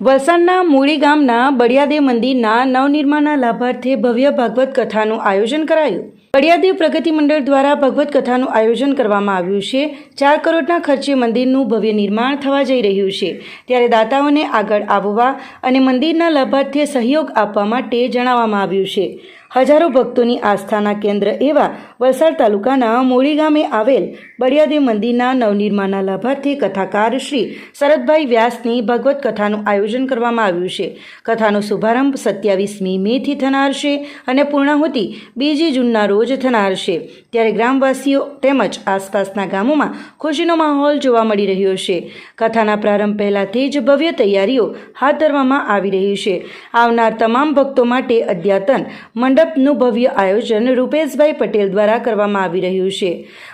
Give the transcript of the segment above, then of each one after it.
વલસાડના મૂળી ગામના બળિયાદેવ મંદિરના નવનિર્માણના લાભાર્થે ભવ્ય ભાગવત કથાનું આયોજન કરાયું. બળિયાદેવ પ્રગતિ મંડળ દ્વારા ભગવત કથાનું આયોજન કરવામાં આવ્યું છે. ચાર કરોડના ખર્ચે મંદિરનું ભવ્ય નિર્માણ થવા જઈ રહ્યું છે. ત્યારે દાતાઓને આગળ આવવા અને મંદિરના લાભાર્થે સહયોગ આપવા માટે જણાવવામાં આવ્યું છે. હજારો ભક્તોની આસ્થાના કેન્દ્ર એવા વલસાડ તાલુકાના મોડી ગામે આવેલ બળિયાદેવ મંદિરના નવનિર્માણના લાભાર્થી કથાકાર શ્રી શરદભાઈ વ્યાસની ભગવત કથાનું આયોજન કરવામાં આવ્યું છે. કથાનો શુભારંભ સત્યાવીસમી મેથી થનાર છે અને પૂર્ણાહુતિ બીજી જૂનના રોજ થનાર છે. ત્યારે ગ્રામવાસીઓ તેમજ આસપાસના ગામોમાં ખુશીનો માહોલ જોવા મળી રહ્યો છે. કથાના પ્રારંભ પહેલાથી જ ભવ્ય તૈયારીઓ હાથ ધરવામાં આવી રહી છે. આવનાર તમામ ભક્તો માટે અદ્યતન મંડપનું ભવ્ય આયોજન રૂપેશભાઈ પટેલ દ્વારા કરવામાં આવી રહ્યું છે.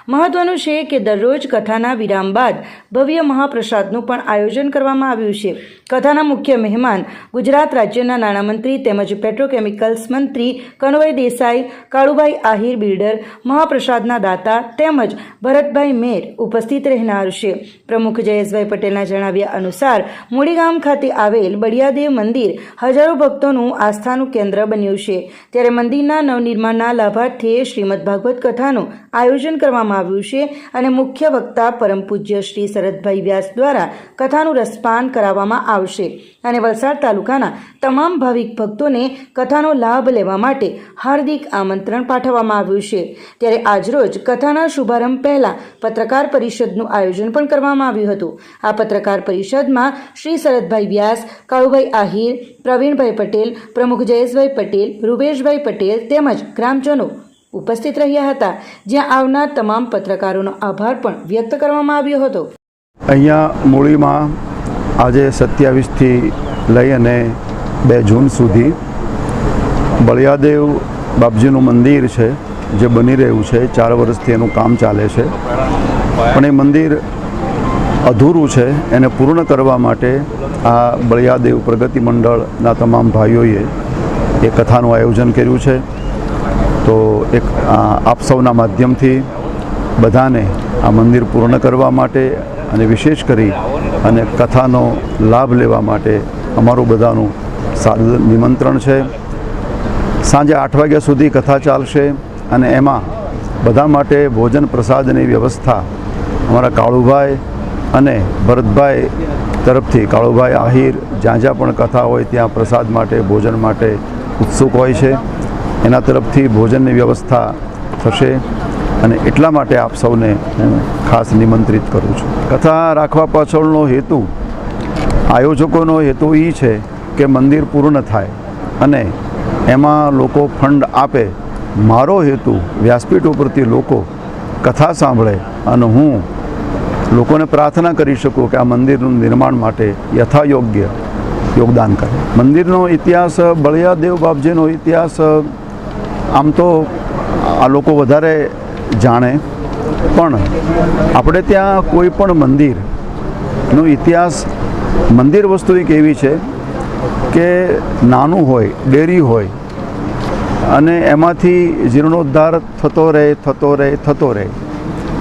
મહત્વનું છે કે દરરોજ કથાના વિરામ બાદ ભવ્ય મહાપ્રસાદનું પણ આયોજન કરવામાં આવ્યું છે. કથાના મુખ્ય મહેમાન ગુજરાત રાજ્યના નાણામંત્રી તેમજ પેટ્રોકેમિકલ્સ મંત્રી કનવય દેસાઈ, કાળુભાઈ આહિર બિલ્ડર, મહાપ્રસાદના દાતા તેમજ ભરતભાઈ મેર ઉપસ્થિત રહેનાર છે. પ્રમુખ જયેશભાઈ પટેલના જણાવ્યા અનુસાર મૂડી ગામ ખાતે આવેલ બળિયાદેવ મંદિર હજારો ભક્તોનું આસ્થાનું કેન્દ્ર બન્યું છે. ત્યારે મંદિરના નવનિર્માણના લાભાર્થે શ્રીમદ ભાગવત કથાનું આયોજન કરવામાં આવ્યું છે અને મુખ્ય વક્તા પરમ પૂજ્ય શ્રી શરદભાઈ વ્યાસ દ્વારા કથાનું રસપાન કરાવવામાં આવશે. અને વલસાડ તાલુકાના તમામ ભાવિક ભક્તોને કથાનો લાભ લેવા માટે હાર્દિક આમંત્રણ પાઠવવામાં આવ્યું છે. ત્યારે આજરોજ કથાના શુભારંભ પહેલાં પત્રકાર પરિષદનું આયોજન પણ કરવામાં આવ્યું હતું. આ પત્રકાર પરિષદમાં શ્રી શરદભાઈ વ્યાસ, કાળુભાઈ આહિર, પ્રવીણભાઈ પટેલ, પ્રમુખ જયેશભાઈ પટેલ, રૂપેશભાઈ પટેલ તેમજ ગ્રામજનો ઉપસ્થિત રહ્યા હતા, જ્યાં આવનાર તમામ પત્રકારોનો આભાર પણ વ્યક્ત કરવામાં આવ્યો હતો. અહીંયા મૂળીમાં આજે સત્યાવીસથી લઈ અને બે જૂન સુધી બળિયાદેવ બાપજીનું મંદિર છે, જે બની રહ્યું છે, ચાર વર્ષથી એનું કામ ચાલે છે. પણ એ મંદિર અધૂરું છે, એને પૂર્ણ કરવા માટે આ બળિયાદેવ પ્રગતિ મંડળના તમામ ભાઈઓએ એ કથાનું આયોજન કર્યું છે. તો એક આપ સૌના માધ્યમથી બધાને આ મંદિર પૂર્ણ કરવા માટે અને વિશેષ કરી અને કથાનો લાભ લેવા માટે અમારું બધાનું સાદું નિમંત્રણ છે. સાંજે આઠ વાગ્યા સુધી કથા ચાલશે અને એમાં બધા માટે ભોજન પ્રસાદની વ્યવસ્થા અમારા કાળુભાઈ અને ભરતભાઈ તરફથી, કાળુભાઈ આહિર જ્યાં જ્યાં પણ કથા હોય ત્યાં પ્રસાદ માટે, ભોજન માટે ઉત્સુક હોય છે. એના તરફથી ભોજનની વ્યવસ્થા થશે અને એટલા માટે આપ સૌને ખાસ નિમંત્રિત કરું છું. કથા રાખવા પાછળનો હેતુ, આયોજકોનો હેતુ એ છે કે મંદિર પૂર્ણ થાય અને એમાં લોકો ફંડ આપે. મારો હેતુ વ્યાસપીઠ ઉપરથી લોકો કથા સાંભળે અને હું લોકોને પ્રાર્થના કરી શકું કે આ મંદિરનું નિર્માણ માટે યથાયોગ્ય યોગદાન કરે. મંદિરનો ઇતિહાસ બળિયાદેવ બાપજીનો ઇતિહાસ, આમ તો આ લોકો વધારે જાણે. પણ આપણે ત્યાં કોઈ પણ મંદિરનો ઇતિહાસ, મંદિર વસ્તુ એક એવી છે કે નાનું હોય, ડેરી હોય, અને એમાંથી જીર્ણોદ્ધાર થતો રહે થતો રહે થતો રહે.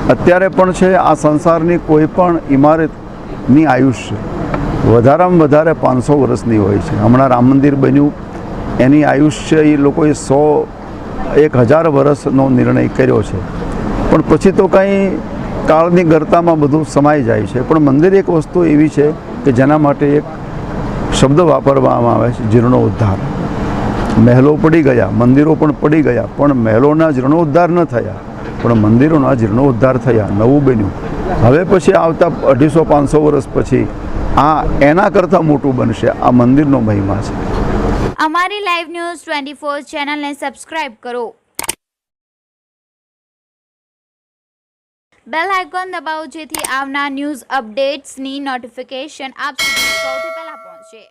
અત્યારે પણ છે, આ સંસારની કોઈ પણ ઇમારતની આયુષ્ય. વધારામાં વધારે પાંચસો વર્ષની હોય છે. હમણાં રામ મંદિર બન્યું, એની આયુષ્ય એ લોકોએ સો એક હજાર વર્ષનો નિર્ણય કર્યો છે. પણ પછી તો કંઈ કાળની ગરતામાં બધું સમાઈ જાય છે. પણ મંદિર એક વસ્તુ એવી છે કે જેના માટે એક શબ્દ વાપરવામાં આવે છે, જીર્ણોદ્ધાર. મહેલો પડી ગયા, મંદિરો પણ પડી ગયા, પણ મહેલોના જીર્ણોદ્ધાર ન થયા. પણ મંદિરોના જીર્ણોદ્ધાર થયા, નવું બન્યું. હવે પછી આવતા અઢીસો પાંચસો વર્ષ પછી આ એના કરતાં મોટું બનશે. આ મંદિરનો મહિમા છે. અમારી લાઈવ ન્યૂઝ ટ્વેન્ટી ફોર ચેનલને સબસ્ક્રાઇબ કરો. બેલ આઇકોન દબાવો જેથી આવનાર ન્યૂઝ અપડેટ્સની નોટિફિકેશન આપ સુધી સૌથી પહેલા પહોંચે.